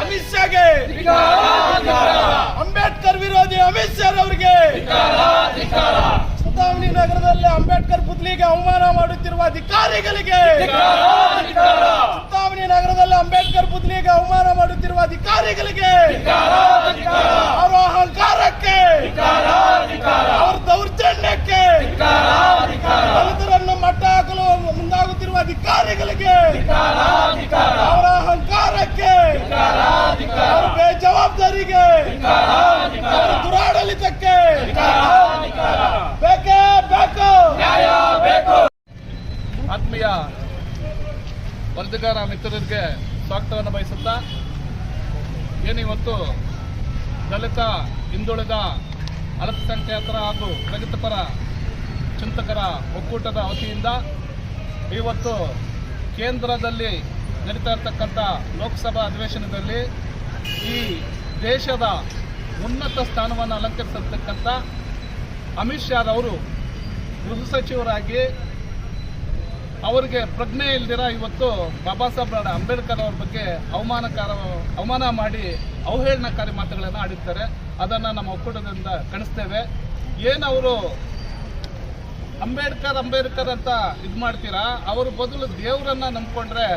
ಅಮಿತ್ ಶಾಗೆ. ಅಂಬೇಡ್ಕರ್ ವಿರೋಧಿ ಅಮಿತ್ ಶಾ ಅವರಿಗೆ ಚಿಂತಾಮಣಿ ನಗರದಲ್ಲಿ ಅಂಬೇಡ್ಕರ್ ಪುತ್ಲಿಗೆ ಅವಮಾನ ಮಾಡುತ್ತಿರುವ ಅಧಿಕಾರಿಗಳಿಗೆ. ಚಿಂತಾಮಣಿ ನಗರದಲ್ಲಿ ಅಂಬೇಡ್ಕರ್ ಪುತ್ಲಿಗೆ ಅವಮಾನ ಮಾಡುತ್ತಿರುವ ಅಧಿಕಾರಿಗಳಿಗೆ. ಅವರ ಅಹಂಕಾರಕ್ಕೆ ಅವ್ರ ದೌರ್ಜನ್ಯಕ್ಕೆ. ದಲಿತರನ್ನು ಮಟ್ಟ ಹಾಕಲು ಮುಂದಾಗುತ್ತಿರುವ ಅಧಿಕಾರಿಗಳಿಗೆ ಅವರ ಅಹಂಕಾರಕ್ಕೆ ಅವರ ಬೇಜವಾಬ್ದಾರಿಗೆ ಅವರ ದುರಾಡಳಿತಕ್ಕೆ ಬೇಕೇ ಬೇಕು. ಆತ್ಮೀಯ ವರದಿಗಾರ ಮಿತ್ರರಿಗೆ ಸ್ವಾಗತವನ್ನು ಬಯಸುತ್ತಾ ಏನಿವತ್ತು ದಲಿತ ಹಿಂದುಳಿದ ಅಲ್ಪಸಂಖ್ಯಾತರ ಹಾಗೂ ಪ್ರಗತಿಪರ ಚಿಂತಕರ ಒಕ್ಕೂಟದ ವತಿಯಿಂದ ಇವತ್ತು ಕೇಂದ್ರದಲ್ಲಿ ನಡೀತಾ ಇರ್ತಕ್ಕಂಥ ಲೋಕಸಭಾ ಅಧಿವೇಶನದಲ್ಲಿ ಈ ದೇಶದ ಉನ್ನತ ಸ್ಥಾನವನ್ನು ಅಲಂಕರಿಸಿರ್ತಕ್ಕಂಥ ಅಮಿತ್ ಶಾ ಅವರು ಗೃಹ ಸಚಿವರಾಗಿ ಅವರಿಗೆ ಪ್ರಜ್ಞೆ ಇಲ್ದಿರ ಇವತ್ತು ಬಾಬಾ ಸಾಹೇಬ್ ಅಂಬೇಡ್ಕರ್ ಅವ್ರ ಬಗ್ಗೆ ಅವಮಾನಕಾರ ಅವಮಾನ ಮಾಡಿ ಅವಹೇಳನಕಾರಿ ಮಾತುಗಳನ್ನು ಆಡಿರ್ತಾರೆ. ಅದನ್ನು ನಮ್ಮ ಒಕ್ಕೂಟದಿಂದ ಕಣಿಸ್ತೇವೆ ಏನವರು ಅಂಬೇಡ್ಕರ್ ಅಂಬೇಡ್ಕರ್ ಅಂತ ಇದು ಮಾಡ್ತೀರಾ? ಅವ್ರ ಬದಲು ದೇವರನ್ನ ನಂಬ್ಕೊಂಡ್ರೆ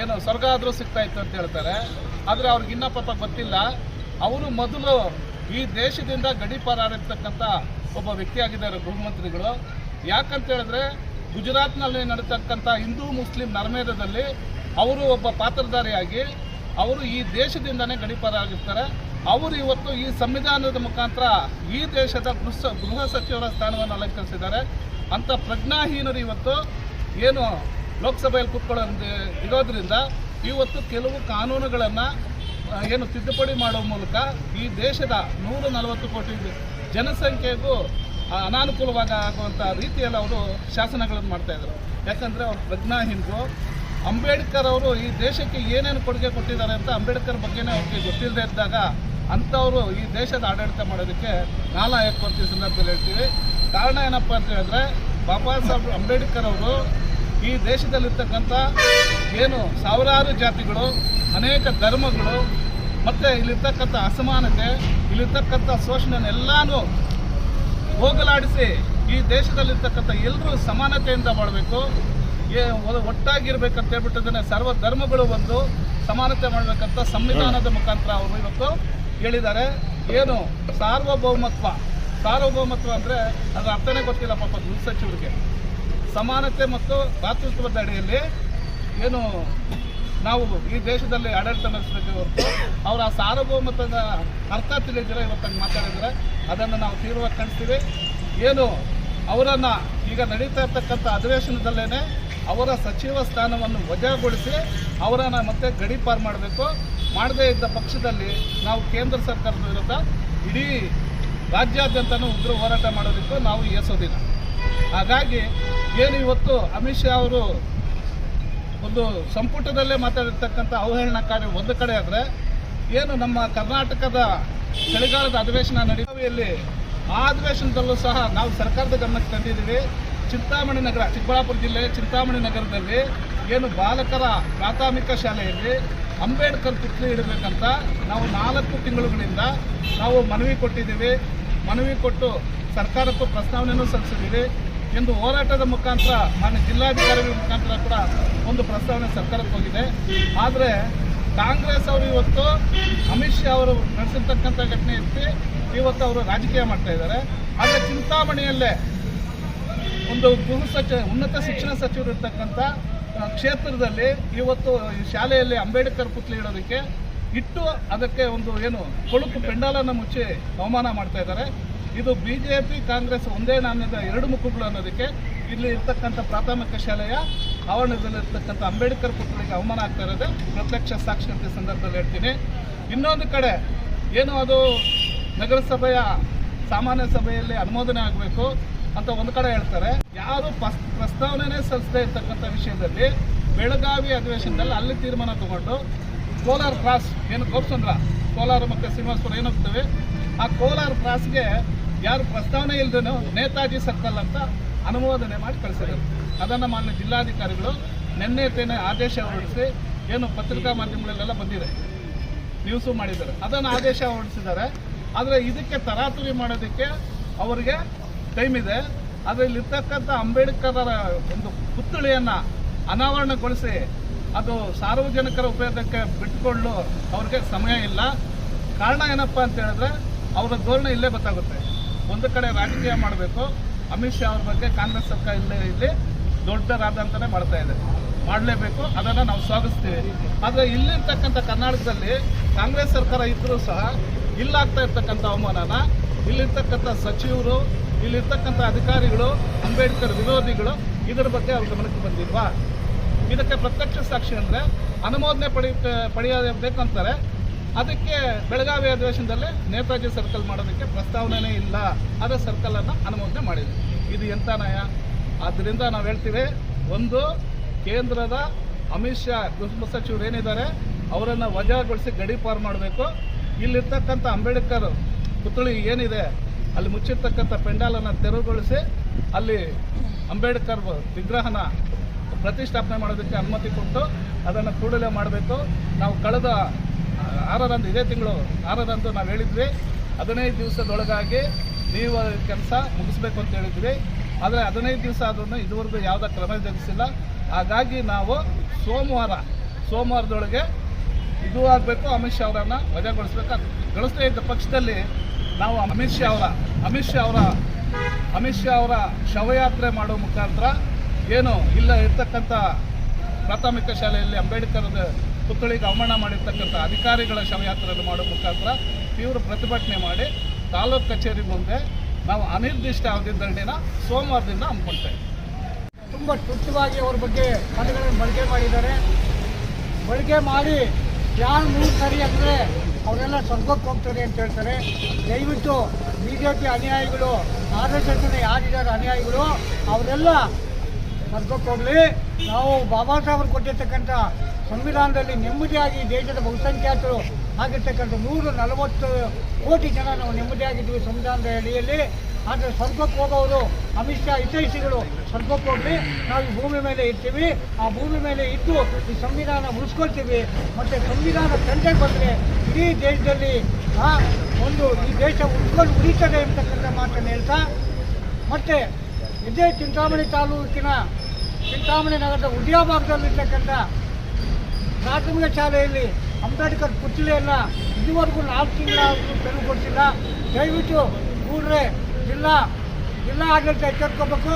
ಏನು ಸ್ವರ್ಗ ಆದರೂ ಸಿಗ್ತಾ ಇತ್ತು ಅಂತ ಹೇಳ್ತಾರೆ. ಆದರೆ ಅವ್ರಿಗೆ ಇನ್ನ ಪಾಪ ಗೊತ್ತಿಲ್ಲ. ಅವರು ಮೊದಲು ಈ ದೇಶದಿಂದ ಗಡೀಪಾರಾಡಿರ್ತಕ್ಕಂಥ ಒಬ್ಬ ವ್ಯಕ್ತಿಯಾಗಿದ್ದಾರೆ ಗೃಹಮಂತ್ರಿಗಳು ಯಾಕಂತ ಹೇಳಿದ್ರೆ ಗುಜರಾತ್ನಲ್ಲಿ ನಡೀತಕ್ಕಂಥ ಹಿಂದೂ ಮುಸ್ಲಿಂ ನರ್ಮೇದದಲ್ಲಿ ಅವರು ಒಬ್ಬ ಪಾತ್ರಧಾರಿಯಾಗಿ ಅವರು ಈ ದೇಶದಿಂದನೇ ಗಡೀಪಾರಾಗಿರ್ತಾರೆ ಅವರು ಇವತ್ತು ಈ ಸಂವಿಧಾನದ ಮುಖಾಂತರ ಈ ದೇಶದ ಗೃಹ ಗೃಹ ಸಚಿವರ ಸ್ಥಾನವನ್ನು ಅಲಂಕರಿಸಿದ್ದಾರೆ. ಅಂತ ಪ್ರಜ್ಞಾಹೀನರು ಇವತ್ತು ಏನು ಲೋಕಸಭೆಯಲ್ಲಿ ಕೂತ್ಕೊಳ್ಳೋ ಇರೋದ್ರಿಂದ ಇವತ್ತು ಕೆಲವು ಕಾನೂನುಗಳನ್ನು ಏನು ತಿದ್ದುಪಡಿ ಮಾಡುವ ಮೂಲಕ ಈ ದೇಶದ ನೂರ ನಲವತ್ತು ಕೋಟಿ ಜನಸಂಖ್ಯೆಗೂ ಅನಾನುಕೂಲವಾಗ ಆಗುವಂಥ ರೀತಿಯಲ್ಲಿ ಅವರು ಶಾಸನಗಳನ್ನು ಮಾಡ್ತಾಯಿದ್ರು ಯಾಕಂದರೆ ಅವ್ರು ಪ್ರಜ್ಞಾಹೀನರು ಅಂಬೇಡ್ಕರ್ ಅವರು ಈ ದೇಶಕ್ಕೆ ಏನೇನು ಕೊಡುಗೆ ಕೊಟ್ಟಿದ್ದಾರೆ ಅಂತ ಅಂಬೇಡ್ಕರ್ ಬಗ್ಗೆನೇ ಅವ್ರಿಗೆ ಗೊತ್ತಿಲ್ಲದೆ ಇದ್ದಾಗ ಅಂಥವರು ಈ ದೇಶದ ಆಡಳಿತ ಮಾಡೋದಕ್ಕೆ ನಾಲಾಯಕ ಅಂತ ಈ ಸಂದರ್ಭದಲ್ಲಿ ಹೇಳ್ತೀವಿ. ಕಾರಣ ಏನಪ್ಪ ಅಂತ ಹೇಳಿದ್ರೆ, ಬಾಬಾ ಸಾಹೇಬ್ ಅಂಬೇಡ್ಕರ್ ಅವರು ಈ ದೇಶದಲ್ಲಿರ್ತಕ್ಕಂಥ ಏನು ಸಾವಿರಾರು ಜಾತಿಗಳು, ಅನೇಕ ಧರ್ಮಗಳು, ಮತ್ತು ಇಲ್ಲಿರ್ತಕ್ಕಂಥ ಅಸಮಾನತೆ, ಇಲ್ಲಿರ್ತಕ್ಕಂಥ ಶೋಷಣೆನೆಲ್ಲನೂ ಹೋಗಲಾಡಿಸಿ ಈ ದೇಶದಲ್ಲಿರ್ತಕ್ಕಂಥ ಎಲ್ಲರೂ ಸಮಾನತೆಯಿಂದ ಮಾಡಬೇಕು ಒಟ್ಟಾಗಿರ್ಬೇಕಂತ ಹೇಳ್ಬಿಟ್ಟು ಸರ್ವ ಧರ್ಮಗಳು ಒಂದು ಸಮಾನತೆ ಮಾಡಬೇಕಂತ ಸಂವಿಧಾನದ ಮುಖಾಂತರ ಅವರು ಇವತ್ತು ಹೇಳಿದ್ದಾರೆ. ಏನು ಸಾರ್ವಭೌಮತ್ವ ಸಾರ್ವಭೌಮತ್ವ ಅಂದರೆ ಅದರ ಅರ್ಥನೇ ಗೊತ್ತಿಲ್ಲ ಪಾಪ ಗೃಹ ಸಚಿವರಿಗೆ ಸಮಾನತೆ ಮತ್ತು ಭ್ರಾತೃತ್ವದ ಅಡಿಯಲ್ಲಿ ಏನು, ನಾವು ಈ ದೇಶದಲ್ಲಿ ಆಡಳಿತ ನಡೆಸಬೇಕು ಹೊರತು ಅವರ ಸಾರ್ವಭೌಮತ್ವದ ಅರ್ಥ ತಿಳಿದಿರ ಇವತ್ತಂಗೆ ಮಾತಾಡಿದರೆ ಅದನ್ನು ನಾವು ತೀವ್ರವಾಗಿ ಕಾಣಿಸ್ತೀವಿ ಏನು, ಅವರನ್ನು ಈಗ ನಡೀತಾ ಇರ್ತಕ್ಕಂಥ ಅಧಿವೇಶನದಲ್ಲೇ ಅವರ ಸಚಿವ ಸ್ಥಾನವನ್ನು ವಜಾಗೊಳಿಸಿ ಅವರನ್ನು ಮತ್ತೆ ಗಡೀಪಾರು ಮಾಡಬೇಕು. ಮಾಡದೇ ಇದ್ದ ಪಕ್ಷದಲ್ಲಿ ನಾವು ಕೇಂದ್ರ ಸರ್ಕಾರದ ವಿರುದ್ಧ ಇಡೀ ರಾಜ್ಯಾದ್ಯಂತನೂ ಉಗ್ರ ಹೋರಾಟ ಮಾಡೋದಕ್ಕೂ ನಾವು ಏಸೋದಿಲ್ಲ ಹಾಗಾಗಿ ಏನು ಇವತ್ತು ಅಮಿತ್ ಶಾ ಅವರು ಒಂದು ಸಂಪುಟದಲ್ಲೇ ಮಾತಾಡಿರ್ತಕ್ಕಂಥ ಅವಹೇಳನಕಾರಿ ಒಂದು ಕಡೆ ಆದರೆ ಏನು ನಮ್ಮ ಕರ್ನಾಟಕದ ಚಳಿಗಾಲದ ಅಧಿವೇಶನ ನಡೆಯುವಿಯಲ್ಲಿ ಆ ಅಧಿವೇಶನದಲ್ಲೂ ಸಹ ನಾವು ಸರ್ಕಾರದ ಗಮನಕ್ಕೆ ತಂದಿದ್ದೀವಿ. ಚಿಂತಾಮಣಿ ನಗರ, ಚಿಕ್ಕಬಳ್ಳಾಪುರ ಜಿಲ್ಲೆ, ಚಿಂತಾಮಣಿ ನಗರದಲ್ಲಿ ಏನು ಬಾಲಕರ ಪ್ರಾಥಮಿಕ ಶಾಲೆಯಲ್ಲಿ ಅಂಬೇಡ್ಕರ್ ಪುತ್ಲಿ ಇಡಬೇಕಂತ ನಾವು ನಾಲ್ಕು ತಿಂಗಳುಗಳಿಂದ ನಾವು ಮನವಿ ಕೊಟ್ಟಿದ್ದೀವಿ. ಮನವಿ ಕೊಟ್ಟು ಸರ್ಕಾರಕ್ಕೂ ಪ್ರಸ್ತಾವನೆಯನ್ನು ಸಲ್ಲಿಸಿದ್ದೀವಿ. ಎಂದು ಹೋರಾಟದ ಮುಖಾಂತರ, ಮಾನ್ಯ ಜಿಲ್ಲಾಧಿಕಾರಿಗಳ ಮುಖಾಂತರ ಕೂಡ ಒಂದು ಪ್ರಸ್ತಾವನೆ ಸರ್ಕಾರಕ್ಕೆ ಹೋಗಿದೆ. ಆದರೆ ಕಾಂಗ್ರೆಸ್ ಅವರು ಇವತ್ತು ಅಮಿತ್ ಶಾ ಅವರು ನಡೆಸಿರ್ತಕ್ಕಂಥ ಘಟನೆ ಎತ್ತಿ ಇವತ್ತು ಅವರು ರಾಜಕೀಯ ಮಾಡ್ತಾ ಇದ್ದಾರೆ. ಆದರೆ ಚಿಂತಾಮಣಿಯಲ್ಲೇ ಒಂದು ಗೃಹ ಸಚಿವ ಉನ್ನತ ಶಿಕ್ಷಣ ಸಚಿವರು ಇರ್ತಕ್ಕಂಥ ಕ್ಷೇತ್ರದಲ್ಲಿ ಇವತ್ತು ಶಾಲೆಯಲ್ಲಿ ಅಂಬೇಡ್ಕರ್ ಪುತ್ಲಿ ಇಡೋದಕ್ಕೆ ಇಟ್ಟು ಅದಕ್ಕೆ ಒಂದು ಏನು, ಕೊಳುಕು, ಪೆಂಡಾಲನ್ನು ಮುಚ್ಚಿ ಅವಮಾನ ಮಾಡ್ತಾ ಇದ್ದಾರೆ. ಇದು ಬಿ ಜೆ ಪಿ ಕಾಂಗ್ರೆಸ್ ಒಂದೇ ನಾಣ್ಯದ ಎರಡು ಮುಖಗಳು ಅನ್ನೋದಕ್ಕೆ ಇಲ್ಲಿ ಇರ್ತಕ್ಕಂಥ ಪ್ರಾಥಮಿಕ ಶಾಲೆಯ ಆವರಣದಲ್ಲಿರ್ತಕ್ಕಂಥ ಅಂಬೇಡ್ಕರ್ ಪುತ್ರಿಗೆ ಅವಮಾನ ಆಗ್ತಾ ಇರೋದು ಪ್ರತ್ಯಕ್ಷ ಸಾಕ್ಷರತೆ ಸಂದರ್ಭದಲ್ಲಿ ಹೇಳ್ತೀನಿ. ಇನ್ನೊಂದು ಕಡೆ ಏನು ಅದು ನಗರಸಭೆಯ ಸಾಮಾನ್ಯ ಸಭೆಯಲ್ಲಿ ಅನುಮೋದನೆ ಆಗಬೇಕು ಅಂತ ಒಂದು ಕಡೆ ಹೇಳ್ತಾರೆ. ಯಾರು ಪಸ್ ಪ್ರಸ್ತಾವನೆ ಸಲ್ಲಿಸದೇ ಇರ್ತಕ್ಕಂಥ ವಿಷಯದಲ್ಲಿ ಬೆಳಗಾವಿ ಅಧಿವೇಶನದಲ್ಲಿ ಅಲ್ಲಿ ತೀರ್ಮಾನ ತಗೊಂಡು ಕೋಲಾರ ಕ್ರಾಸ್, ಏನು ಗೋಪ್ಸಂದ್ರ ಕೋಲಾರ ಮತ್ತು ಶ್ರೀನಿವಾಸಪುರ ಏನಾಗ್ತವೆ ಆ ಕೋಲಾರ ಕ್ರಾಸ್ಗೆ ಯಾರು ಪ್ರಸ್ತಾವನೆ ಇಲ್ದೇನೋ ನೇತಾಜಿ ಸರ್ಕಲ್ ಅಂತ ಅನುಮೋದನೆ ಮಾಡಿ ಕಳಿಸಿದ್ದಾರೆ. ಅದನ್ನು ಮಾನ್ಯ ಜಿಲ್ಲಾಧಿಕಾರಿಗಳು ನಿನ್ನೆ ತೇನೆ ಆದೇಶ ಹೊರಡಿಸಿ ಏನು ಪತ್ರಿಕಾ ಮಾಧ್ಯಮಗಳಲ್ಲೆಲ್ಲ ಬಂದಿದೆ. ನ್ಯೂಸು ಮಾಡಿದ್ದಾರೆ. ಅದನ್ನು ಆದೇಶ ಹೊರಡಿಸಿದ್ದಾರೆ. ಆದರೆ ಇದಕ್ಕೆ ತರಾತುರಿ ಮಾಡೋದಕ್ಕೆ ಅವರಿಗೆ ಟೈಮ್ ಇದೆ. ಅದರಲ್ಲಿರ್ತಕ್ಕಂಥ ಅಂಬೇಡ್ಕರರ ಒಂದು ಪುತ್ಥಳಿಯನ್ನು ಅನಾವರಣಗೊಳಿಸಿ ಅದು ಸಾರ್ವಜನಿಕರ ಉಪಯೋಗಕ್ಕೆ ಬಿಟ್ಟುಕೊಳ್ಳಲು ಅವ್ರಿಗೆ ಸಮಯ ಇಲ್ಲ. ಕಾರಣ ಏನಪ್ಪ ಅಂತ ಹೇಳಿದ್ರೆ ಅವರ ಧೋರಣೆ ಇಲ್ಲೇ ಗೊತ್ತಾಗುತ್ತೆ. ಒಂದು ಕಡೆ ರಾಜಕೀಯ ಮಾಡಬೇಕು, ಅಮಿತ್ ಶಾ ಅವ್ರ ಬಗ್ಗೆ ಕಾಂಗ್ರೆಸ್ ಸರ್ಕಾರ ಇಲ್ಲೇ ಇಲ್ಲಿ ದೊಡ್ಡ ರಾದಂತನೇ ಮಾಡ್ತಾ ಇದೆ. ಮಾಡಲೇಬೇಕು, ಅದನ್ನು ನಾವು ಸ್ವಾಗತಿಸ್ತೀವಿ ಆದರೆ ಇಲ್ಲಿರ್ತಕ್ಕಂಥ ಕರ್ನಾಟಕದಲ್ಲಿ ಕಾಂಗ್ರೆಸ್ ಸರ್ಕಾರ ಇದ್ದರೂ ಸಹ ಇಲ್ಲಾಗ್ತಾ ಇರ್ತಕ್ಕಂಥ ಅವಮಾನನ, ಇಲ್ಲಿರ್ತಕ್ಕಂಥ ಸಚಿವರು, ಇಲ್ಲಿರ್ತಕ್ಕಂಥ ಅಧಿಕಾರಿಗಳು, ಅಂಬೇಡ್ಕರ್ ವಿರೋಧಿಗಳು, ಇದರ ಬಗ್ಗೆ ಅವ್ರ ಗಮನಕ್ಕೆ ಬಂದಿಲ್ವಾ? ಇದಕ್ಕೆ ಪ್ರತ್ಯಕ್ಷ ಸಾಕ್ಷಿ ಅಂದರೆ ಅನುಮೋದನೆ ಪಡಿ ಪಡೆಯಬೇಕು ಅಂತಾರೆ ಅದಕ್ಕೆ ಬೆಳಗಾವಿ ಅಧಿವೇಶನದಲ್ಲಿ ನೇತಾಜಿ ಸರ್ಕಲ್ ಮಾಡೋದಕ್ಕೆ ಪ್ರಸ್ತಾವನೆ ಇಲ್ಲ. ಅದೇ ಸರ್ಕಲನ್ನು ಅನುಮೋದನೆ ಮಾಡಿದೆ. ಇದು ಎಂಥ ನಯ ಆದ್ದರಿಂದ ನಾವು ಹೇಳ್ತೀವಿ, ಒಂದು, ಕೇಂದ್ರದ ಅಮಿತ್ ಶಾ ಗೃಹ ಸಚಿವರು ಏನಿದ್ದಾರೆ, ಅವರನ್ನು ವಜಾಗೊಳಿಸಿ ಗಡೀಪಾರು ಮಾಡಬೇಕು. ಇಲ್ಲಿರ್ತಕ್ಕಂಥ ಅಂಬೇಡ್ಕರ್ ಪುತ್ಥಳಿ ಏನಿದೆ, ಅಲ್ಲಿ ಮುಚ್ಚಿರ್ತಕ್ಕಂಥ ಪೆಂಡಾಲನ್ನು ತೆರವುಗೊಳಿಸಿ ಅಲ್ಲಿ ಅಂಬೇಡ್ಕರ್ ವಿಗ್ರಹನ ಪ್ರತಿಷ್ಠಾಪನೆ ಮಾಡೋದಕ್ಕೆ ಅನುಮತಿ ಕೊಟ್ಟು ಅದನ್ನು ಕೂಡಲೇ ಮಾಡಬೇಕು. ನಾವು ಕಳೆದ ಆರರಂದು, ಇದೇ ತಿಂಗಳು ಆರರಂದು ನಾವು ಹೇಳಿದ್ವಿ. ಹದಿನೈದು ದಿವಸದೊಳಗಾಗಿ ನೀವು ಕೆಲಸ ಮುಗಿಸ್ಬೇಕು ಅಂತ ಹೇಳಿದ್ವಿ. ಆದರೆ ಹದಿನೈದು ದಿವಸ ಆದ್ರೂ ಇದುವರೆಗೂ ಯಾವುದೇ ಕ್ರಮ ಜರುಗಿಸಿಲ್ಲ. ಹಾಗಾಗಿ ನಾವು ಸೋಮವಾರ, ಸೋಮವಾರದೊಳಗೆ ಇದು ಆಗಬೇಕು, ಅಮಿತ್ ಶಾ ಅವರನ್ನು ವಜಾಗೊಳಿಸ್ಬೇಕು ಅದು ಗಳಿಸದೇ ಇದ್ದ ಪಕ್ಷದಲ್ಲಿ ನಾವು ಅಮಿತ್ ಶಾ ಅವರ, ಅಮಿತ್ ಶಾ ಅವರ, ಅಮಿತ್ ಶಾ ಅವರ ಶವಯಾತ್ರೆ ಮಾಡೋ ಮುಖಾಂತರ ಏನು ಇಲ್ಲ ಇರ್ತಕ್ಕಂಥ ಪ್ರಾಥಮಿಕ ಶಾಲೆಯಲ್ಲಿ ಅಂಬೇಡ್ಕರ್ ಪುತ್ಥಳಿಗೆ ಅವಮಾನ ಮಾಡಿರ್ತಕ್ಕಂಥ ಅಧಿಕಾರಿಗಳ ಶವಯಾತ್ರೆಯನ್ನು ಮಾಡೋ ಮುಖಾಂತರ ತೀವ್ರ ಪ್ರತಿಭಟನೆ ಮಾಡಿ ತಾಲೂಕು ಕಚೇರಿ ಮುಂದೆ ನಾವು ಅನಿರ್ದಿಷ್ಟ ಅವಧಿ ದಂಡಿನ ಸೋಮವಾರದಿಂದ ಹಮ್ಮಿಕೊಳ್ತೇವೆ. ತುಂಬ ತುಚ್ಛವಾಗಿ ಅವ್ರ ಬಗ್ಗೆ ಪದಗಳನ್ನು ಬಳಕೆ ಮಾಡಿದ್ದಾರೆ. ಬಳಕೆ ಮಾಡಿ ಯಾರು ಸರಿ ಅಂದರೆ ಅವರೆಲ್ಲ ಸ್ವರ್ಗಕ್ಕೆ ಹೋಗ್ತಾರೆ ಅಂತ ಹೇಳ್ತಾರೆ. ದಯವಿಟ್ಟು ಬಿ ಜೆ ಪಿ ಅನುಯಾಯಿಗಳು ಆರ್ ಎಸ್ ಎಸ್ನ ಯಾರಿದ್ದಾರೆ ಅನುಯಾಯಿಗಳು, ಅವರೆಲ್ಲ ಸ್ವರ್ಗಕ್ಕೆ ಹೋಗಲಿ. ನಾವು ಬಾಬಾ ಸಾಹೇಬ್ರು ಕೊಟ್ಟಿರ್ತಕ್ಕಂಥ ಸಂವಿಧಾನದಲ್ಲಿ ನೆಮ್ಮದಿಯಾಗಿ ದೇಶದ ಬಹುಸಂಖ್ಯಾತರು ಆಗಿರ್ತಕ್ಕಂಥ ನೂರು ನಲವತ್ತು ಕೋಟಿ ಜನ ನಾವು ನೆಮ್ಮದಿಯಾಗಿದ್ದೀವಿ ಸಂವಿಧಾನದ ಅಡಿಯಲ್ಲಿ. ಆದರೆ ಸ್ವರ್ಗಕ್ಕೆ ಹೋಗೋರು, ಅಮಿತ್ ಶಾ ಹಿತೈಷಿಗಳು ಸ್ವರ್ಗಕ್ಕೆ ಹೋಗಲಿ, ನಾವು ಈ ಭೂಮಿ ಮೇಲೆ ಇರ್ತೀವಿ. ಆ ಭೂಮಿ ಮೇಲೆ ಇದ್ದು ಈ ಸಂವಿಧಾನ ಉಳಿಸ್ಕೊಳ್ತೀವಿ. ಮತ್ತು ಸಂವಿಧಾನ ತಂಡೆ ಬಂದರೆ ಇಡೀ ದೇಶದಲ್ಲಿ ಒಂದು ಈ ದೇಶ ಉಳ್ಕೊಂಡು ಉಳಿತದೆ ಅಂತಕ್ಕಂಥ ಮಾತನ್ನು ಹೇಳ್ತಾ, ಮತ್ತು ಇದೇ ಚಿಂತಾಮಣಿ ತಾಲೂಕಿನ ಚಿಂತಾಮಣಿ ನಗರದ ಉದ್ಯಾ ಭಾಗದಲ್ಲಿರ್ತಕ್ಕಂಥ ಪ್ರಾಥಮಿಕ ಶಾಲೆಯಲ್ಲಿ ಅಂಬೇಡ್ಕರ್ ಪುತ್ಥಳಿಯನ್ನು ಇದುವರೆಗೂ ನಾಲ್ಕು ತಿಂಗಳಾದರೂ ತೆರವುಗೊಳಿಸಿಲ್ಲ ದಯವಿಟ್ಟು ಕೂಡಲೇ ಜಿಲ್ಲಾ ಜಿಲ್ಲಾ ಆಡಳಿತ ಎಚ್ಚೆತ್ಕೋಬೇಕು.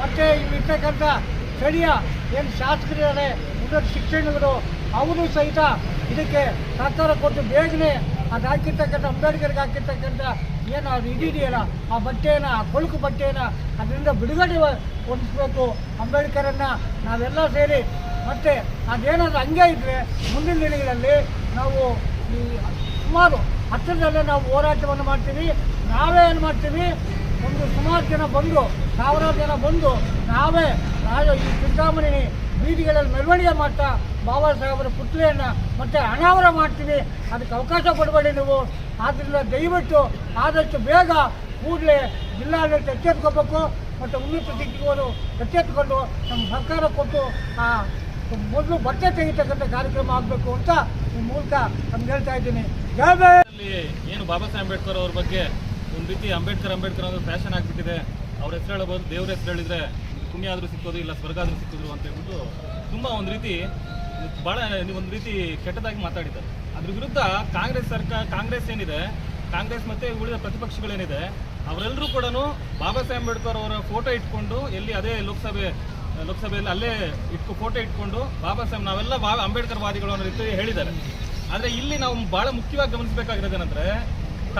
ಮತ್ತು ಇಲ್ಲಿರ್ತಕ್ಕಂಥ ಸ್ಥಳೀಯ ಏನು ಶಾಸಕರಿದ್ದಾರೆ, ಉನ್ನತ ಶಿಕ್ಷಣಗಳು ಅವರು ಸಹಿತ ಇದಕ್ಕೆ ಸರ್ಕಾರ ಕೊಟ್ಟು ಬೇಗನೆ ಅದು ಹಾಕಿರ್ತಕ್ಕಂಥ ಅಂಬೇಡ್ಕರ್ಗೆ ಹಾಕಿರ್ತಕ್ಕಂಥ ಏನು ಅದು ಇದೆಯಲ್ಲ ಆ ಬಟ್ಟೆಯನ್ನು, ಆ ಕೊಳುಕು ಬಟ್ಟೆಯನ್ನು ಅದರಿಂದ ಬಿಡುಗಡೆ ಹೊಂದಿಸ್ಬೇಕು. ಅಂಬೇಡ್ಕರನ್ನು ನಾವೆಲ್ಲ ಸೇರಿ ಮತ್ತು ಅದೇನಾದರೂ ಹಂಗೆ ಇದ್ದರೆ ಮುಂದಿನ ದಿನಗಳಲ್ಲಿ ನಾವು ಈ ಸುಮಾರು ಹತ್ತಿರದಲ್ಲೇ ನಾವು ಹೋರಾಟವನ್ನು ಮಾಡ್ತೀವಿ. ನಾವೇ ಏನು ಮಾಡ್ತೀವಿ? ಒಂದು ಸುಮಾರು ಜನ ಬಂದು, ಸಾವಿರಾರು ಜನ ಬಂದು ನಾವೇ ರಾಜ ಈ ಚಿಂತಾಮಣಿ ಬೀದಿಗಳಲ್ಲಿ ಮೆರವಣಿಗೆ ಮಾಡ್ತಾ ಬಾಬಾ ಸಾಹೇಬರ ಪುತ್ರಿಯನ್ನು ಮತ್ತೆ ಅನಾವರ ಮಾಡ್ತೀವಿ. ಅದಕ್ಕೆ ಅವಕಾಶ ಕೊಡಬೇಡಿ ನೀವು. ಆದ್ದರಿಂದ ದಯವಿಟ್ಟು ಆದಷ್ಟು ಬೇಗ ಕೂಡಲೇ ಜಿಲ್ಲಾಡಳಿತ ಎಚ್ಚೆತ್ಕೋಬೇಕು ಮತ್ತು ಉನ್ನತ ಶಿಕ್ಷಕರು ಎಚ್ಚೆತ್ಕೊಂಡು ನಮ್ಮ ಸರ್ಕಾರ ಕೊಟ್ಟು ಆ ಮೊದಲು ಬಟ್ಟೆ ತೆಗಿತಕ್ಕಂಥ ಕಾರ್ಯಕ್ರಮ ಆಗಬೇಕು ಅಂತ ಈ ಮೂಲಕ ನಾನು ಹೇಳ್ತಾ ಇದ್ದೀನಿ. ಏನು ಬಾಬಾ ಸಾಹೇಬ್ ಅಂಬೇಡ್ಕರ್ ಅವ್ರ ಬಗ್ಗೆ ಒಂದು ರೀತಿ ಅಂಬೇಡ್ಕರ್ ಅಂಬೇಡ್ಕರ್ ಅನ್ನೋದು ಫ್ಯಾಷನ್ ಆಗಿಬಿಟ್ಟಿದೆ. ಅವ್ರ ಹೆಸರು ಹೇಳಬಹುದು ದೇವ್ರ ಹೆಸರು ಹೇಳಿದ್ರೆ ಪುಣ್ಯ ಆದರೂ ಸಿಕ್ಕೋದು, ಇಲ್ಲ ಸ್ವರ್ಗ ಆದರೂ ಸಿಕ್ಕೋದು ಅಂತ ಹೇಳ್ಬಿಟ್ಟು ತುಂಬ ಒಂದು ರೀತಿ ಭಾಳ ಒಂದು ರೀತಿ ಕೆಟ್ಟದಾಗಿ ಮಾತಾಡಿದ್ದಾರೆ. ಅದ್ರ ವಿರುದ್ಧ ಕಾಂಗ್ರೆಸ್ ಸರ್ಕಾರ, ಕಾಂಗ್ರೆಸ್ ಏನಿದೆ, ಕಾಂಗ್ರೆಸ್ ಮತ್ತೆ ಉಳಿದ ಪ್ರತಿಪಕ್ಷಗಳೇನಿದೆ ಅವರೆಲ್ಲರೂ ಕೂಡ ಬಾಬಾ ಸಾಹೇಬ್ ಅಂಬೇಡ್ಕರ್ ಅವರ ಫೋಟೋ ಇಟ್ಕೊಂಡು ಎಲ್ಲಿ ಅದೇ ಲೋಕಸಭೆ ಲೋಕಸಭೆಯಲ್ಲಿ ಅಲ್ಲೇ ಇಟ್ಕೊ ಫೋಟೋ ಇಟ್ಕೊಂಡು ಬಾಬಾ ಸಾಹೇಬ್ ನಾವೆಲ್ಲ ಬಾ ಅಂಬೇಡ್ಕರ್ ವಾದಿಗಳು ಅನ್ನೋ ರೀತಿ ಹೇಳಿದ್ದಾರೆ. ಆದರೆ ಇಲ್ಲಿ ನಾವು ಭಾಳ ಮುಖ್ಯವಾಗಿ ಗಮನಿಸಬೇಕಾಗಿರೋದೇನೆಂದರೆ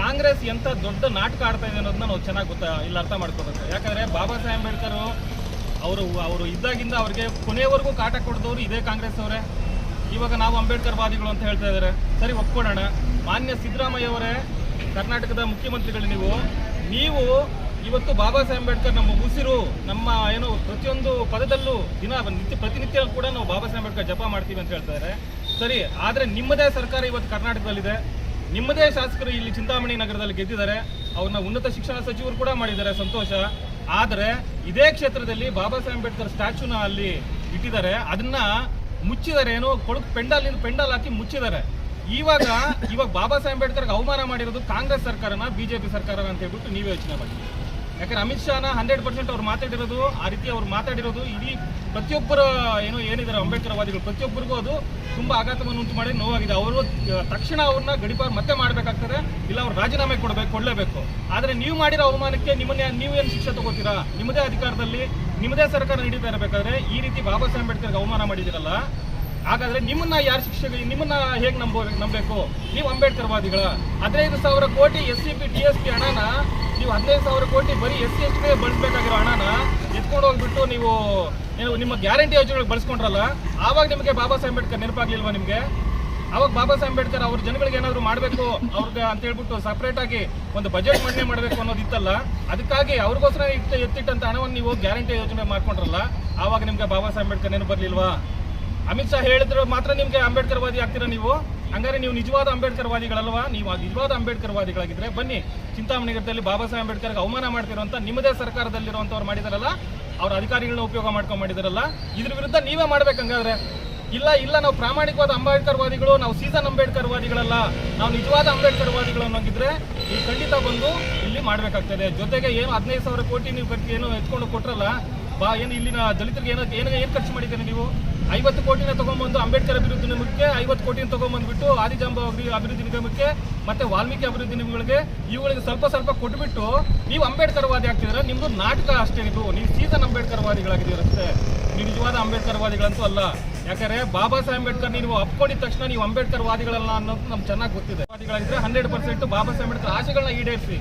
ಕಾಂಗ್ರೆಸ್ ಎಂಥ ದೊಡ್ಡ ನಾಟಕ ಆಡ್ತಾ ಇದೆ ಅನ್ನೋದನ್ನ ನಾವು ಚೆನ್ನಾಗಿ ಗೊತ್ತಾ ಇಲ್ಲಿ ಅರ್ಥ ಮಾಡ್ಕೋಬೇಕು ಯಾಕಂದರೆ ಬಾಬಾ ಸಾಹೇಬ್ ಅಂಬೇಡ್ಕರ್ ಅವರು ಅವರು ಇದ್ದಾಗಿಂದ ಅವ್ರಿಗೆ ಕೊನೆಯವರೆಗೂ ಕಾಟ ಕೊಡಿದವರು ಇದೇ ಕಾಂಗ್ರೆಸ್ ಅವರೇ. ಇವಾಗ ನಾವು ಅಂಬೇಡ್ಕರ್ ವಾದಿಗಳು ಅಂತ ಹೇಳ್ತಾ ಇದ್ದಾರೆ ಸರಿ ಒಪ್ಕೊಳ್ಳೋಣ ಮಾನ್ಯ ಸಿದ್ದರಾಮಯ್ಯ ಅವರೇ, ಕರ್ನಾಟಕದ ಮುಖ್ಯಮಂತ್ರಿಗಳು ನೀವು. ನೀವು ಇವತ್ತು ಬಾಬಾ ಸಾಹೇಬ್ ಅಂಬೇಡ್ಕರ್ ನಮ್ಮ ಉಸಿರು, ನಮ್ಮ ಏನು ಪ್ರತಿಯೊಂದು ಪದದಲ್ಲೂ ದಿನ ನಿತ್ಯ ಪ್ರತಿನಿತ್ಯ ಕೂಡ ನಾವು ಬಾಬಾ ಸಾಹೇಬ್ ಅಂಬೇಡ್ಕರ್ ಜಪ ಮಾಡ್ತೀವಿ ಅಂತ ಹೇಳ್ತಾರೆ ಸರಿ, ಆದರೆ ನಿಮ್ಮದೇ ಸರ್ಕಾರ ಇವತ್ತು ಕರ್ನಾಟಕದಲ್ಲಿದೆ. ನಿಮ್ಮದೇ ಶಾಸಕರು ಇಲ್ಲಿ ಚಿಂತಾಮಣಿ ನಗರದಲ್ಲಿ ಗೆದ್ದಿದ್ದಾರೆ. ಅವ್ರನ್ನ ಉನ್ನತ ಶಿಕ್ಷಣ ಸಚಿವರು ಕೂಡ ಮಾಡಿದ್ದಾರೆ, ಸಂತೋಷ. ಆದರೆ ಇದೇ ಕ್ಷೇತ್ರದಲ್ಲಿ ಬಾಬಾ ಸಾಹೇಬ್ ಅಂಬೇಡ್ಕರ್ ಸ್ಟ್ಯಾಚ್ಯೂನ ಅಲ್ಲಿ ಇಟ್ಟಿದ್ದಾರೆ. ಅದನ್ನ ಮುಚ್ಚಿದ್ದಾರೆ, ಏನು ಪೆಂಡಲ್ ಪೆಂಡಾಲ್ ಪೆಂಡಲ್ ಹಾಕಿ ಮುಚ್ಚಿದ್ದಾರೆ. ಇವಾಗ ಇವಾಗ ಬಾಬಾ ಸಾಹೇಬ್ ಅಂಬೇಡ್ಕರ್ಗೆ ಅವಮಾನ ಮಾಡಿರೋದು ಕಾಂಗ್ರೆಸ್ ಸರ್ಕಾರನ, ಬಿಜೆಪಿ ಸರ್ಕಾರನ ಅಂತ ಹೇಳ್ಬಿಟ್ಟು ನೀವೇ ಯೋಚನೆ ಮಾಡಿ. ಯಾಕಂದ್ರೆ ಅಮಿತ್ ಶಾನ ಹಂಡ್ರೆಡ್ ಪರ್ಸೆಂಟ್ ಅವ್ರು ಮಾತಾಡಿರೋದು, ಆ ರೀತಿ ಅವ್ರು ಮಾತಾಡಿರೋದು, ಇಡೀ ಪ್ರತಿಯೊಬ್ಬರ ಏನು ಏನಿದ್ದಾರೆ ಅಂಬೇಡ್ಕರ್ವಾದಿಗಳು ಪ್ರತಿಯೊಬ್ಬರಿಗೂ ಅದು ತುಂಬಾ ಆಘಾತವನ್ನು ಉಂಟು ಮಾಡಿ ನೋವಾಗಿದೆ. ಅವರು ತಕ್ಷಣ ಅವ್ರನ್ನ ಗಡಿಪಾರು ಮತ್ತೆ ಮಾಡಬೇಕಾಗ್ತದೆ, ಇಲ್ಲ ಅವ್ರು ರಾಜೀನಾಮೆ ಕೊಡಬೇಕು, ಕೊಡಲೇಬೇಕು. ಆದರೆ ನೀವು ಮಾಡಿರೋ ಅವಮಾನಕ್ಕೆ ನಿಮ್ಮನ್ನ ನೀವೇನು ಶಿಕ್ಷೆ ತಗೋತೀರಾ? ನಿಮ್ಮದೇ ಅಧಿಕಾರದಲ್ಲಿ, ನಿಮ್ಮದೇ ಸರ್ಕಾರ ನಡೀತಾ ಇರಬೇಕಾದ್ರೆ ಈ ರೀತಿ ಬಾಬಾ ಸಾಹೇಬ್ ಅಂಬೇಡ್ಕರ್ಗೆ ಅವಮಾನ ಮಾಡಿದಿರಲ್ಲ ಹಾಗಾದ್ರೆ ನಿಮ್ಮನ್ನ ಯಾರು ಶಿಕ್ಷಕ ನಿಮ್ಮನ್ನ ಹೇಗೆ ನಂಬ, ನಂಬಬೇಕು? ನೀವು ಅಂಬೇಡ್ಕರ್ವಾದಿಗಳ ಹದಿನೈದು ಸಾವಿರ ಕೋಟಿ S C P T S P ಹಣನ, ನೀವು ಹದಿನೈದು ಸಾವಿರ ಕೋಟಿ ಬರೀ ಎಸ್ ಸಿ ಎಸ್ ಟಿಗೆ ಬಳಸಬೇಕಾಗಿರೋ ಹಣನ ಎತ್ಕೊಂಡು ಹೋಗ್ಬಿಟ್ಟು ನೀವು ನಿಮ್ಮ ಗ್ಯಾರಂಟಿ ಯೋಜನೆಗಳಿಗೆ ಬಳಸ್ಕೊಂಡ್ರಲ್ಲ, ಆವಾಗ ನಿಮಗೆ ಬಾಬಾ ಸಾಹೇಬ್ ಅಂಬೇಡ್ಕರ್ ನೆನಪಾಗ್ಲಿಲ್ವಾ ನಿಮಗೆ? ಅವಾಗ ಬಾಬಾ ಸಾಹೇಬ್ ಅಂಬೇಡ್ಕರ್ ಅವ್ರ ಜನಗಳಿಗೆ ಏನಾದ್ರು ಮಾಡಬೇಕು, ಅವ್ರಿಗೆ ಅಂತ ಹೇಳ್ಬಿಟ್ಟು ಸಪ್ರೇಟ್ ಆಗಿ ಒಂದು ಬಜೆಟ್ ಮಂಡನೆ ಮಾಡಬೇಕು ಅನ್ನೋದಿತ್ತಲ್ಲ ಅದಕ್ಕಾಗಿ ಅವ್ರಿಗೋಸ್ಕರ ಇಟ್ಟು ಎತ್ತಿಟ್ಟಂತ ಹಣವನ್ನು ನೀವು ಗ್ಯಾರಂಟಿ ಯೋಜನೆ ಮಾಡ್ಕೊಂಡ್ರಲ್ಲ, ಆವಾಗ ನಿಮ್ಗೆ ಬಾಬಾ ಸಾಹೇಬ್ ಅಂಬೇಡ್ಕರ್ ನೆನಪು ಬರ್ಲಿಲ್ವಾ? ಅಮಿತ್ ಶಾ ಹೇಳಿದ್ರೆ ಮಾತ್ರ ನಿಮ್ಗೆ ಅಂಬೇಡ್ಕರ್ವಾದಿ ಆಗ್ತೀರಾ ನೀವು? ಹಂಗಾರೆ ನೀವು ನಿಜವಾದ ಅಂಬೇಡ್ಕರ್ವಾದಿಗಳಲ್ವಾ? ನೀವು ಆ ನಿಜವಾದ ಅಂಬೇಡ್ಕರ್ವಾದಿಗಳಾಗಿದ್ರೆ ಬನ್ನಿ ಚಿಂತಾಮಣಿಗರದಲ್ಲಿ ಬಾಬಾ ಸಾಹೇಬ್ ಅಂಬೇಡ್ಕರ್ಗೆ ಅವಮಾನ ಮಾಡ್ತಿರೋಂಥ ನಿಮ್ಮದೇ ಸರ್ಕಾರದಲ್ಲಿರುವಂಥವ್ರು ಮಾಡಿದಾರಲ್ಲ, ಅವ್ರ ಅಧಿಕಾರಿಗಳನ್ನ ಉಪಯೋಗ ಮಾಡ್ಕೊಂಡು ಮಾಡಿದಾರಲ್ಲ, ಇದ್ರ ವಿರುದ್ಧ ನೀವೇ ಮಾಡ್ಬೇಕು ಹಂಗಾದ್ರೆ. ಇಲ್ಲ ಇಲ್ಲ, ನಾವು ಪ್ರಾಮಾಣಿಕವಾದ ಅಂಬೇಡ್ಕರ್ವಾದಿಗಳು, ನಾವು ಸೀಸನ್ ಅಂಬೇಡ್ಕರ್ವಾದಿಗಳಲ್ಲ, ನಾವು ನಿಜವಾದ ಅಂಬೇಡ್ಕರ್ ವಾದಿಗಳು ಅನ್ನೋಗಿದ್ರೆ ನೀವು ಖಂಡಿತ ಬಂದು ಇಲ್ಲಿ ಮಾಡ್ಬೇಕಾಗ್ತದೆ. ಜೊತೆಗೆ ಏನು ಹದಿನೈದು ಸಾವಿರ ಕೋಟಿ ನೀವು ಏನು ಎತ್ಕೊಂಡು ಕೊಟ್ರಲ್ಲ, ಬಾ, ಏನು ಇಲ್ಲಿನ ದಲಿತರಿಗೆ ಏನೋ ಏನು ಏನು ಖರ್ಚು ಮಾಡಿದ್ದೀರಿ ನೀವು? ಐವತ್ತು ಕೋಟಿನ ತಗೊಂಬಂದು ಅಂಬೇಡ್ಕರ್ ಅಭಿವೃದ್ಧಿ ನಿಗಮಕ್ಕೆ, ಐವತ್ತು ಕೋಟಿನ ತಗೊಂಬಂದ್ಬಿಟ್ಟು ಆದಿಜಾಂಬ ಅಭಿ- ಅಭಿವೃದ್ಧಿ ನಿಗಮಕ್ಕೆ, ಮತ್ತೆ ವಾಲ್ಮೀಕಿ ಅಭಿವೃದ್ಧಿ ನಿಗಮಗಳಿಗೆ ಇವುಗಳಿಗೆ ಸ್ವಲ್ಪ ಸ್ವಲ್ಪ ಕೊಟ್ಬಿಟ್ಟು ನೀವು ಅಂಬೇಡ್ಕರ್ ವಾದಿ ಆಗ್ತಿದ್ರೆ ನಿಮ್ದು ನಾಟಕ ಅಷ್ಟೇ ಇದು. ನೀವು ಸೀಸನ್ ಅಂಬೇಡ್ಕರ್ ವಾದಿಗಳಾಗಿದ್ದೀರಷ್ಟೇ ನೀವು ನಿಜವಾದ ಅಂಬೇಡ್ಕರ್ವಾದಿಗಳಂತೂ ಅಲ್ಲ. ಯಾಕಂದ್ರೆ ಬಾಬಾ ಸಾಹೇಬ್ ಅಂಬೇಡ್ಕರ್ ನೀವು ಅಪ್ಕೊಂಡಿದ ತಕ್ಷಣ ನೀವು ಅಂಬೇಡ್ಕರ್ ವಾದಿಗಳಲ್ಲ ಅನ್ನೋದು ನಮ್ಗೆ ಚೆನ್ನಾಗಿ ಗೊತ್ತಿದೆ. ವಾದಿಗಳಾಗಿದ್ರೆ ಹಂಡ್ರೆಡ್ ಪರ್ಸೆಂಟ್ ಬಾಬಾ ಸಾಹೇಬ್ ಅಂಬೇಡ್ಕರ್ ಆಶೆಗಳನ್ನ ಈಡೇರಿಸಿ.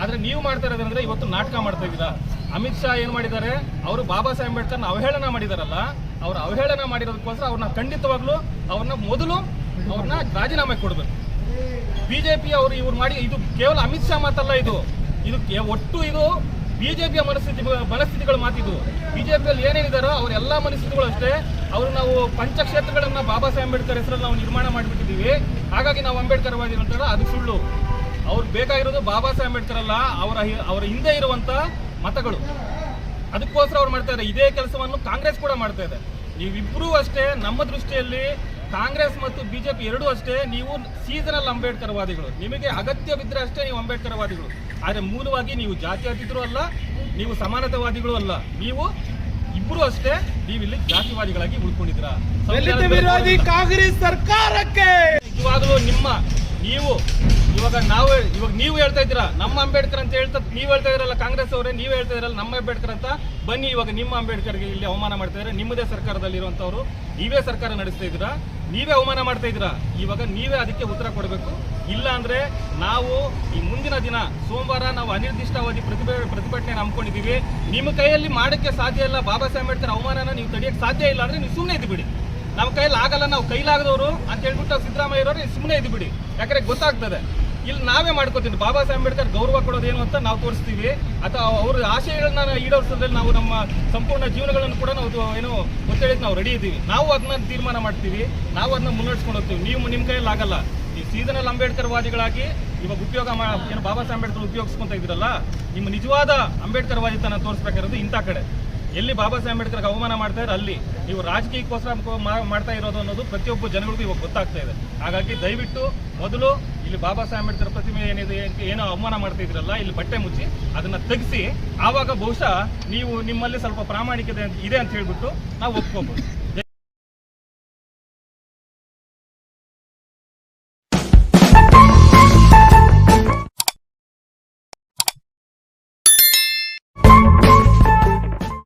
ಆದ್ರೆ ನೀವು ಮಾಡ್ತಾ ಇರೋದಂದ್ರೆ ಇವತ್ತು ನಾಟಕ ಮಾಡ್ತಾ ಇದ್ದೀರಾ? ಅಮಿತ್ ಶಾ ಏನ್ ಮಾಡಿದ್ದಾರೆ? ಅವರು ಬಾಬಾ ಸಾಹೇಬ್ ಅಂಬೇಡ್ಕರ್ನ ಅವಹೇಳನ ಮಾಡಿದಾರಲ್ಲ, ಅವ್ರ ಅವಹೇಳನ ಮಾಡಿರೋದಕ್ಕೋಸ್ಕರ ಅವ್ರನ್ನ ಖಂಡಿತವಾಗ್ಲೂ ಅವ್ರನ್ನ ಮೊದಲು ಅವ್ರನ್ನ ರಾಜೀನಾಮೆ ಕೊಡಬೇಕು. ಬಿಜೆಪಿ ಅವರು ಇವ್ರು ಮಾಡಿ, ಇದು ಕೇವಲ ಅಮಿತ್ ಶಾ ಮಾತಲ್ಲ ಇದು. ಇದು ಒಟ್ಟು ಇದು ಬಿಜೆಪಿಯ ಮನಸ್ಥಿತಿ, ಮನಸ್ಥಿತಿಗಳು ಮಾತಿದ್ದು ಬಿಜೆಪಿಯಲ್ಲಿ ಏನೇನಿದಾರೋ ಅವ್ರ ಎಲ್ಲಾ ಮನಸ್ಥಿತಿಗಳು ಅಷ್ಟೇ. ಅವರು ನಾವು ಪಂಚಕ್ಷೇತ್ರಗಳನ್ನ ಬಾಬಾ ಸಾಹೇಬ್ ಅಂಬೇಡ್ಕರ್ ಹೆಸರಲ್ಲಿ ನಾವು ನಿರ್ಮಾಣ ಮಾಡಿಬಿಟ್ಟಿದ್ದೀವಿ. ಹಾಗಾಗಿ ನಾವು ಅಂಬೇಡ್ಕರ್ ವಾದಿ ಅದು ಸುಳ್ಳು. ಅವ್ರು ಬೇಕಾಗಿರೋದು ಬಾಬಾ ಸಾಹೇಬ್ ಅಂಬೇಡ್ಕರ್ ಅಲ್ಲ, ಅವರ ಅವರ ಹಿಂದೆ ಇರುವಂತ ಮತಗಳು. ಅದಕ್ಕೋಸ್ಕರ ಅವ್ರು ಮಾಡ್ತಾ ಇದ್ದಾರೆ. ಇದೇ ಕೆಲಸವನ್ನು ಕಾಂಗ್ರೆಸ್ ಕೂಡ ಮಾಡ್ತಾ ಇದೆ. ನೀವಿಬ್ಬರೂ ಅಷ್ಟೇ ನಮ್ಮ ದೃಷ್ಟಿಯಲ್ಲಿ ಕಾಂಗ್ರೆಸ್ ಮತ್ತು ಬಿಜೆಪಿ ಎರಡೂ ಅಷ್ಟೇ ನೀವು ಸೀಸನಲ್ ಅಂಬೇಡ್ಕರ್ವಾದಿಗಳು. ನಿಮಗೆ ಅಗತ್ಯ ಬಿದ್ದರೆ ಅಷ್ಟೇ ನೀವು ಅಂಬೇಡ್ಕರ್ವಾದಿಗಳು. ಆದರೆ ಮೂಲವಾಗಿ ನೀವು ಜಾತಿ ಅತಿಥರು ಅಲ್ಲ ನೀವು ಸಮಾನತಾವಾದಿಗಳು ಅಲ್ಲ. ನೀವು ಇಬ್ಬರು ಅಷ್ಟೇ ನೀವು ಇಲ್ಲಿ ಜಾತಿವಾದಿಗಳಾಗಿ ಉಳ್ಕೊಂಡಿದ್ದೀರಾ. ವಿರೋಧಿ ಕಾಂಗ್ರೆಸ್ ಸರ್ಕಾರಕ್ಕೆ! ನಿಜವಾಗಲೂ ನಿಮ್ಮ ನೀವು, ಇವಾಗ ನಾವು ಇವಾಗ ನೀವು ಹೇಳ್ತಾ ಇದ್ದೀರಾ, ನಮ್ಮ ಅಂಬೇಡ್ಕರ್ ಅಂತ ಹೇಳ್ತಾ, ನೀವು ಹೇಳ್ತಾ ಇದ್ರಲ್ಲ ಕಾಂಗ್ರೆಸ್ ಅವರೇ, ನೀವು ಹೇಳ್ತಾ ಇದ್ರಲ್ಲ ನಮ್ಮ ಅಂಬೇಡ್ಕರ್ ಅಂತ, ಬನ್ನಿ ಇವಾಗ ನಿಮ್ಮ ಅಂಬೇಡ್ಕರ್ಗೆ ಇಲ್ಲಿ ಅವಮಾನ ಮಾಡ್ತಾ ಇದ್ರೆ ನಿಮ್ಮದೇ ಸರ್ಕಾರದಲ್ಲಿರುವಂಥವ್ರು, ನೀವೇ ಸರ್ಕಾರ ನಡೆಸ್ತಾ ಇದ್ದೀರಾ, ನೀವೇ ಅವಮಾನ ಮಾಡ್ತಾ ಇದ್ದೀರಾ, ಇವಾಗ ನೀವೇ ಅದಕ್ಕೆ ಉತ್ತರ ಕೊಡಬೇಕು, ಇಲ್ಲ ಅಂದ್ರೆ ನಾವು ಈ ಮುಂದಿನ ದಿನ, ಸೋಮವಾರ ನಾವು ಅನಿರ್ದಿಷ್ಟಾವಧಿ ಪ್ರತಿಭೆ, ಪ್ರತಿಭಟನೆ ಹಮ್ಮಿಕೊಂಡಿದ್ದೀವಿ, ನಿಮ್ಮ ಕೈಯಲ್ಲಿ ಮಾಡಕ್ಕೆ ಸಾಧ್ಯ ಇಲ್ಲ, ಬಾಬಾ ಸಾಹೇಬ್ ಅಂಬೇಡ್ಕರ್ ಅವಮಾನನ ನೀವು ತಡೆಯಕ್ಕೆ ಸಾಧ್ಯ ಇಲ್ಲ ಅಂದ್ರೆ ನೀವು ಸುಮ್ಮನೆ ಇದ್ದು ಬಿಡಿ ನಮ್ಮ ಕೈಯಲ್ಲಿ ಆಗಲ್ಲ, ನಾವು ಕೈಲಾಗದವರು ಅಂತ ಹೇಳ್ಬಿಟ್ಟು ಸಿದ್ದರಾಮಯ್ಯ ಅವರು ಸುಮ್ಮನೆ ಇದ್ದು ಬಿಡಿ. ಯಾಕಂದ್ರೆ ಗೊತ್ತಾಗ್ತದೆ. ಇಲ್ಲಿ ನಾವೇ ಮಾಡ್ಕೋತೀವಿ. ಬಾಬಾ ಸಾಹೇಬ್ ಅಂಬೇಡ್ಕರ್ ಗೌರವ ಕೊಡೋದೇನು ಅಂತ ನಾವು ತೋರಿಸ್ತೀವಿ. ಅಥವಾ ಅವ್ರ ಆಶಯಗಳನ್ನ ಈಡೇರಿಸೋದ್ರಲ್ಲಿ ನಾವು ನಮ್ಮ ಸಂಪೂರ್ಣ ಜೀವನಗಳನ್ನು ಕೂಡ ನಾವು ಏನು ಗೊತ್ತೇಳಿದ್ ನಾವು ರೆಡಿ ಇದ್ದೀವಿ. ನಾವು ಅದನ್ನ ತೀರ್ಮಾನ ಮಾಡ್ತೀವಿ. ನಾವು ಅದನ್ನ ಮುನ್ನಡೆಸ್ಕೊಂಡು ಹೋಗ್ತೀವಿ. ನೀವು ನಿಮ್ಮ ಕೈಯಲ್ಲಿ ಆಗಲ್ಲ. ಈ ಸೀಸನಲ್ ಅಂಬೇಡ್ಕರ್ ವಾದಿಗಳಾಗಿ ಇವಾಗ ಉಪಯೋಗ ಏನು ಬಾಬಾ ಸಾಹೇಬ್ ಅಂಬೇಡ್ಕರ್ ಉಪಯೋಗಿಸ್ಕೊಂತ ಇದ್ರಲ್ಲ ನಿಮ್ಮ ನಿಜವಾದ ಅಂಬೇಡ್ಕರ್ ವಾದಿತನ ತೋರಿಸ್ಬೇಕಿರೋದು ಇಂಥ ಕಡೆ. ಎಲ್ಲಿ ಬಾಬಾ ಸಾಹೇಬ್ ಅಂಬೇಡ್ಕರ್ ಅವಮಾನ ಮಾಡ್ತಾ ಅಲ್ಲಿ ನೀವು ರಾಜಕೀಯಕ್ಕೋಸ್ಕರ ಮಾಡ್ತಾ ಇರೋದು ಅನ್ನೋದು ಪ್ರತಿಯೊಬ್ಬ ಜನಗಳಿಗೂ ಇವಾಗ ಗೊತ್ತಾಗ್ತಾ ಇದೆ. ಹಾಗಾಗಿ ದಯವಿಟ್ಟು ಮೊದಲು ಇಲ್ಲಿ ಬಾಬಾ ಸಾಹೇಬ್ ಅಂಬೇಡ್ಕರ್ ಪ್ರತಿಮೆ ಏನಿದೆ ಏನೋ ಅವಮಾನ ಮಾಡ್ತಾ ಇದ್ರಲ್ಲ, ಇಲ್ಲಿ ಬಟ್ಟೆ ಮುಚ್ಚಿ ಅದನ್ನ ತೆಗೆಸಿ, ಆವಾಗ ಬಹುಶಃ ನೀವು ನಿಮ್ಮಲ್ಲಿ ಸ್ವಲ್ಪ ಪ್ರಾಮಾಣಿಕತೆ ಇದೆ ಅಂತ ಹೇಳ್ಬಿಟ್ಟು ನಾವು ಒಪ್ಕೋಬಹುದು